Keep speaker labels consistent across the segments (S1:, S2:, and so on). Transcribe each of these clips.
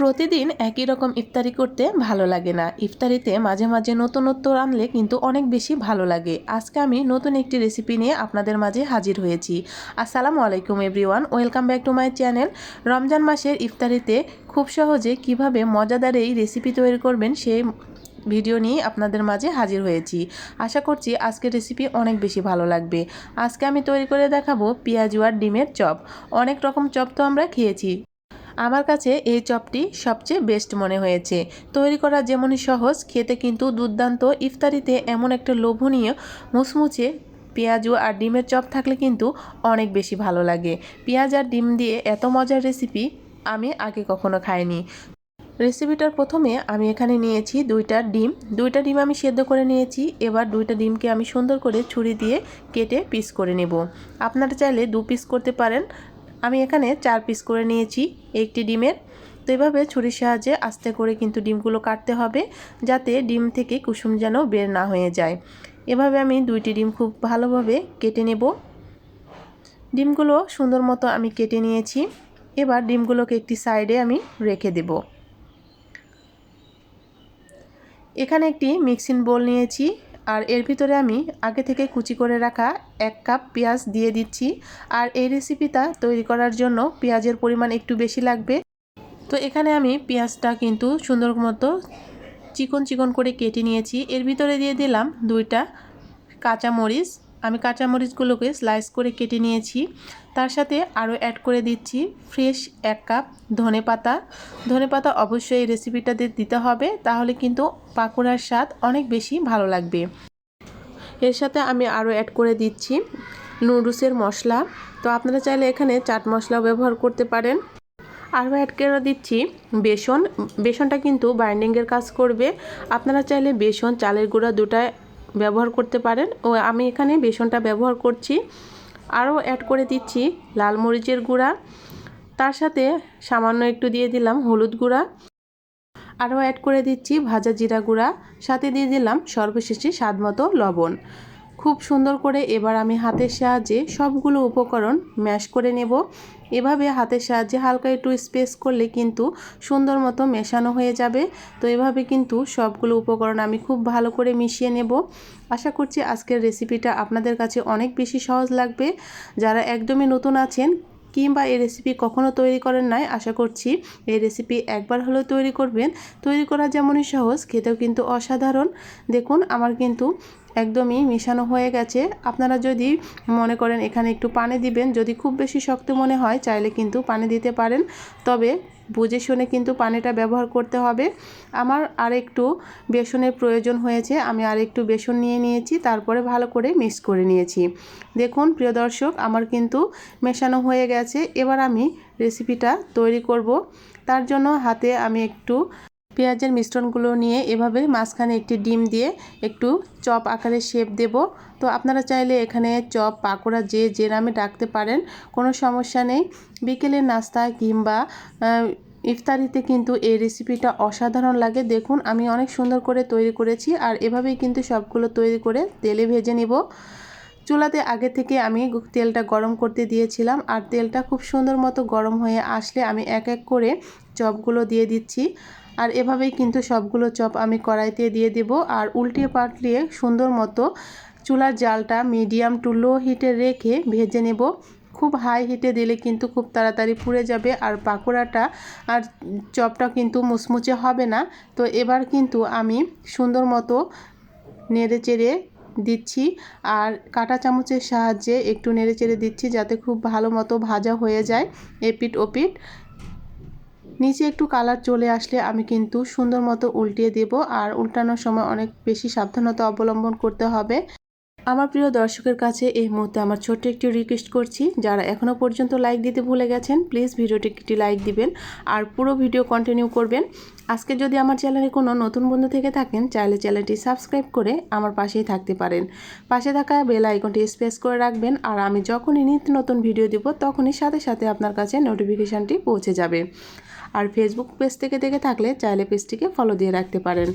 S1: প্রতিদিন একই রকম ইফতারি করতে ভালো লাগে না। ইফতারিতে মাঝে মাঝে নতুনত্ব রানলে কিন্তু অনেক বেশি ভালো লাগে। আজকে আমি নতুন একটি রেসিপি নিয়ে আপনাদের মাঝে হাজির হয়েছি। আসসালামু আলাইকুম everyone, welcome back to my channel. Ramzan মাসের ইফতারিতে খুব সহজে কীভাবে মজাদার এই রেসিপি তৈরি করবেন সেই ভিডিও নিয়ে আপনাদের মাঝে হাজির হয়েছি। আশা করছি আজকের রেসিপি অনেক বেশি ভালো লাগবে। আজকে আমি তৈরি করে দেখাবো পেঁয়াজু আর ডিমের চপ। অনেক রকম চপ তো আমরা খেয়েছি। আমার কাছে এই চপটি সবচেয়ে বেস্ট মনে হয়েছে। তৈরি করা যেমনই সহজ, খেতে কিন্তু দুর্দান্ত। ইফতারিতে এমন একটা লোভনীয় মুচমুচে পেঁয়াজু আর ডিমের চপ থাকলে কিন্তু অনেক বেশি ভালো লাগে। পেঁয়াজ আর ডিম দিয়ে এত মজার রেসিপি আমি আগে কখনো খাইনি। রেসিপিটার প্রথমে আমি এখানে নিয়েছি দুইটা ডিম। দুইটা ডিম আমি সেদ্ধ করে নিয়েছি। এবার দুইটা ডিমকে আমি সুন্দর করে ছুরি দিয়ে কেটে পিস করে নেব। আপনারা চাইলে দু পিস করতে পারেন। আমি এখানে চার পিস করে নিয়েছি, একটি ডিমের। তো এভাবে ছুরির সাহায্যে আস্তে করে কিন্তু ডিমগুলো কাটতে হবে, যাতে ডিম থেকে কুসুম যেন বের না হয়ে যায়। এভাবে আমি দুইটি ডিম খুব ভালোভাবে কেটে নেব। ডিমগুলো সুন্দর মতো আমি কেটে নিয়েছি। এবার ডিমগুলোকে একটি সাইডে আমি রেখে দেব। এখানে একটি মিক্সিং বোল নিয়েছি। আর এর ভিতরে আমি আগে থেকে কুচি করে রাখা এক কাপ পেঁয়াজ দিয়ে দিচ্ছি। আর এই রেসিপিটা তৈরি করার জন্য পেঁয়াজের পরিমাণ একটু বেশি লাগবে। তো এখানে আমি পেঁয়াজটা কিন্তু সুন্দর মতো চিকন চিকন করে কেটে নিয়েছি। এর ভিতরে দিয়ে দিলাম দুইটা কাঁচা মরিচ আমি কাঁচা মরিচগুলোকে স্লাইস করে কেটে নিয়েছি। তার সাথে আরও অ্যাড করে দিচ্ছি ফ্রেশ এক কাপ ধনে পাতা। ধনে পাতা অবশ্যই এই রেসিপিটাতে দিতে হবে, তাহলে কিন্তু পাকোড়ার স্বাদ অনেক বেশি ভালো লাগবে। এর সাথে আমি আরও অ্যাড করে দিচ্ছি নুডলসের মশলা। তো আপনারা চাইলে এখানে চাট মশলাও ব্যবহার করতে পারেন। আরও অ্যাড করে দিচ্ছি বেসন। বেসনটা কিন্তু বাইন্ডিংয়ের কাজ করবে। আপনারা চাইলে বেসন, চালের গুঁড়া দুটায় ব্যবহার করতে পারেন। ও আমি এখানে বেসনটা ব্যবহার করছি। আরও অ্যাড করে দিচ্ছি লাল মরিচের গুঁড়া। তার সাথে সামান্য একটু দিয়ে দিলাম হলুদ গুঁড়া। আরও অ্যাড করে দিচ্ছি ভাজা জিরা গুঁড়া। সাথে দিয়ে দিলাম সর্বশেষে স্বাদ মতো লবণ। খুব সুন্দর করে এবার আমি হাতের সাহায্যে সবগুলো উপকরণ ম্যাশ করে নেব। এভাবে হাতের সাহায্যে হালকা একটু স্পেস করলে কিন্তু সুন্দর মতো মেশানো হয়ে যাবে। তো এভাবে কিন্তু সবগুলো উপকরণ আমি খুব ভালো করে মিশিয়ে নেব। আশা করছি আজকের রেসিপিটা আপনাদের কাছে অনেক বেশি সহজ লাগবে। যারা একদমই নতুন আছেন কিংবা এই রেসিপি কখনো তৈরি করেন নাই, আশা করছি এই রেসিপি একবার হলেও তৈরি করবেন। তৈরি করা যেমনই সহজ, খেতেও কিন্তু অসাধারণ। দেখুন, আমার কিন্তু একদমই মেশানো হয়ে গেছে। আপনারা যদি মনে করেন এখানে একটু পানি দিবেন, যদি খুব বেশি শক্ত মনে হয়, চাইলে কিন্তু পানি দিতে পারেন। তবে বুঝে শুনে কিন্তু পানিটা ব্যবহার করতে হবে। আমার আর একটু বেসনের প্রয়োজন হয়েছে, আমি আর একটু বেসন নিয়ে নিয়েছি, তারপরে ভালো করে মিক্স করে নিয়েছি। দেখুন, প্রিয় দর্শক, আমার কিন্তু মেশানো হয়ে গেছে। এবার আমি রেসিপিটা তৈরি করব। তার জন্য হাতে আমি একটু পেঁয়াজের মিশ্রণগুলো নিয়ে এভাবে মাঝখানে একটি ডিম দিয়ে একটু চপ আকারে শেপ দেব। তো আপনারা চাইলে এখানে চপ, পাকোড়া যে যে নামে ডাকতে পারেন, কোনো সমস্যা নেই। বিকেলের নাস্তা কিংবা ইফতারিতে কিন্তু এই রেসিপিটা অসাধারণ লাগে। দেখুন, আমি অনেক সুন্দর করে তৈরি করেছি আর এভাবেই কিন্তু সবগুলো তৈরি করে তেলে ভেজে নিব। চুলাতে আগে থেকে আমি তেলটা গরম করতে দিয়েছিলাম আর তেলটা খুব সুন্দর মতো গরম হয়ে আসলে আমি এক এক করে চপগুলো দিয়ে দিচ্ছি। আর এভাবেই কিন্তু সবগুলো চপ আমি কড়াইতে দিয়ে দেব আর উল্টিয়ে পাল্টিয়ে সুন্দর মতো চুলার জালটা মিডিয়াম টু লো হিটে রেখে ভেজে নেব। খুব হাই হিটে দিলে কিন্তু খুব তাড়াতাড়ি পুড়ে যাবে আর পাকোড়াটা আর চপটা কিন্তু মুচমুচে হবে না। তো এবার কিন্তু আমি সুন্দর মতো নেড়ে চেড়ে দিচ্ছি আর কাটা চামচের সাহায্যে একটু নেড়ে চেড়ে দিচ্ছি যাতে খুব ভালো মতো ভাজা হয়ে যায় এপিট ওপিট নিচে একটু কালার চলে আসলে আমি কিন্তু সুন্দর মতো উল্টিয়ে দেব আর উল্টানোর সময় অনেক বেশি সাবধানতা অবলম্বন করতে হবে। আমার প্রিয় দর্শকের কাছে এই মুহূর্তে আমার ছোট্ট একটি রিকোয়েস্ট করছি, যারা এখনও পর্যন্ত লাইক দিতে ভুলে গেছেন প্লিজ ভিডিওটি একটি লাইক দিবেন আর পুরো ভিডিও কন্টিনিউ করবেন। আজকে যদি আমার চ্যানেলে কোনো নতুন বন্ধু থেকে থাকেন, চাইলে চ্যানেলটি সাবস্ক্রাইব করে আমার পাশেই থাকতে পারেন। পাশে থাকা বেল আইকনটি স্পেস করে রাখবেন আর আমি যখনই নিত্য নতুন ভিডিও দিব, তখনই সাথে সাথে আপনার কাছে নোটিফিকেশানটি পৌঁছে যাবে। আর ফেসবুক পেজ থেকে দেখে থাকলে চাইলে পেজটিকে ফলো দিয়ে রাখতে পারেন।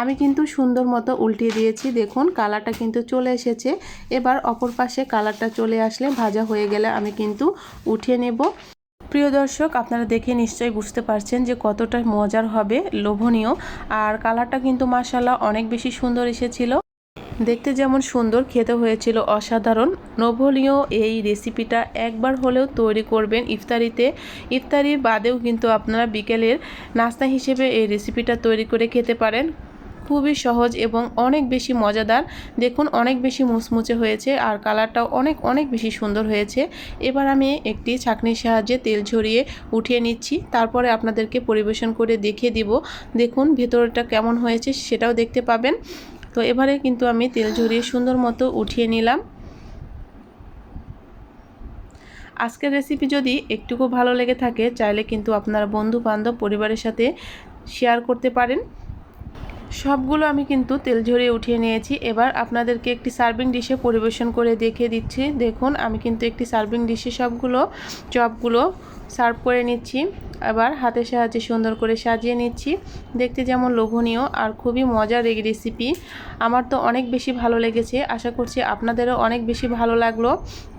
S1: আমি কিন্তু সুন্দর মতো উল্টিয়ে দিয়েছি। দেখুন কালারটা কিন্তু চলে এসেছে। এবার অপর পাশে কালারটা চলে আসলে ভাজা হয়ে গেলে আমি কিন্তু উঠিয়ে নেব। প্রিয় দর্শক, আপনারা দেখে নিশ্চয়ই বুঝতে পারছেন যে কতটা মজার হবে, লোভনীয়। আর কালারটা কিন্তু মাসাল্লাহ অনেক বেশি সুন্দর এসেছিল। দেখতে যেমন সুন্দর, খেতে হয়েছিল অসাধারণ। লোভনীয় এই রেসিপিটা একবার হলেও তৈরি করবেন ইফতারিতে। ইফতারি বাদেও কিন্তু আপনারা বিকেলের নাস্তা হিসেবে এই রেসিপিটা তৈরি করে খেতে পারেন। খুবই সহজ এবং অনেক বেশি মজাদার। দেখুন, অনেক বেশি মুচমুচে হয়েছে আর কালারটাও অনেক অনেক বেশি সুন্দর হয়েছে। এবার আমি একটি ছাঁকনির সাহায্যে তেল ঝরিয়ে উঠিয়ে নিচ্ছি। তারপরে আপনাদেরকে পরিবেশন করে দেখিয়ে দিব। দেখুন, ভেতরটা কেমন হয়েছে সেটাও দেখতে পাবেন। তো এবারে কিন্তু আমি তেল ঝরিয়ে সুন্দর মতো উঠিয়ে নিলাম। আজকের রেসিপি যদি একটুকু ভালো লেগে থাকে, চাইলে কিন্তু আপনার বন্ধু বান্ধব পরিবারের সাথে শেয়ার করতে পারেন। সবগুলো আমি কিন্তু তেল ঝরিয়ে উঠিয়ে নিয়েছি। এবার আপনাদেরকে একটি সার্ভিং ডিশে পরিবেশন করে দেখিয়ে দিচ্ছি। দেখুন, আমি কিন্তু একটি সার্ভিং ডিশে সবগুলো চপগুলো সার্ভ করে নিচ্ছি। আবার হাতের সাহায্যে সুন্দর করে সাজিয়ে নিচ্ছি। দেখতে যেমন লোভনীয় আর খুবই মজার এই রেসিপি আমার তো অনেক বেশি ভালো লেগেছে। আশা করছি আপনাদেরও অনেক বেশি ভালো লাগল।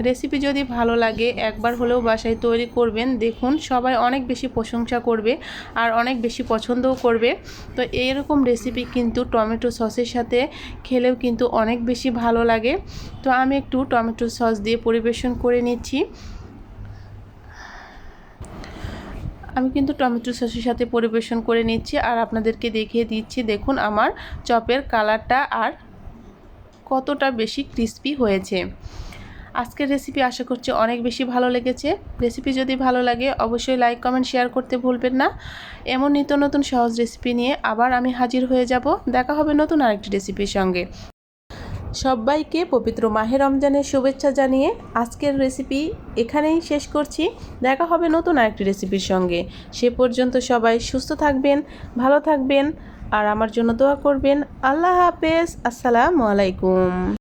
S1: রেসিপি যদি ভালো লাগে, একবার হলেও বাসায় তৈরি করবেন। দেখুন, সবাই অনেক বেশি প্রশংসা করবে আর অনেক বেশি পছন্দও করবে। তো এইরকম রেসিপি কিন্তু টমেটো সসের সাথে খেলেও কিন্তু অনেক বেশি ভালো লাগে। তো আমি একটু টমেটো সস দিয়ে পরিবেশন করে নিচ্ছি। আমি কিন্তু টমেটো সসের সাথে পরিবেশন করে নিচ্ছি আর আপনাদেরকে দেখিয়ে দিচ্ছি, দেখুন আমার চপের কালারটা আর কতটা বেশি ক্রিস্পি হয়েছে। আজকের রেসিপি আশা করছি অনেক বেশি ভালো লেগেছে। রেসিপি যদি ভালো লাগে, অবশ্যই লাইক কমেন্ট শেয়ার করতে ভুলবেন না। এমন নিত্য নতুন সহজ রেসিপি নিয়ে আবার আমি হাজির হয়ে যাব। দেখা হবে নতুন আরেকটি রেসিপির সঙ্গে। সবাইকে পবিত্র মাহে রমজানের শুভেচ্ছা জানিয়ে আজকের রেসিপি এখানেই শেষ করছি। দেখা হবে নতুন আরেকটি রেসিপির সঙ্গে। সে পর্যন্ত সবাই সুস্থ থাকবেন, ভালো থাকবেন, আর আমার জন্য দোয়া করবেন। আল্লাহ হাফেজ। আসসালামু আলাইকুম।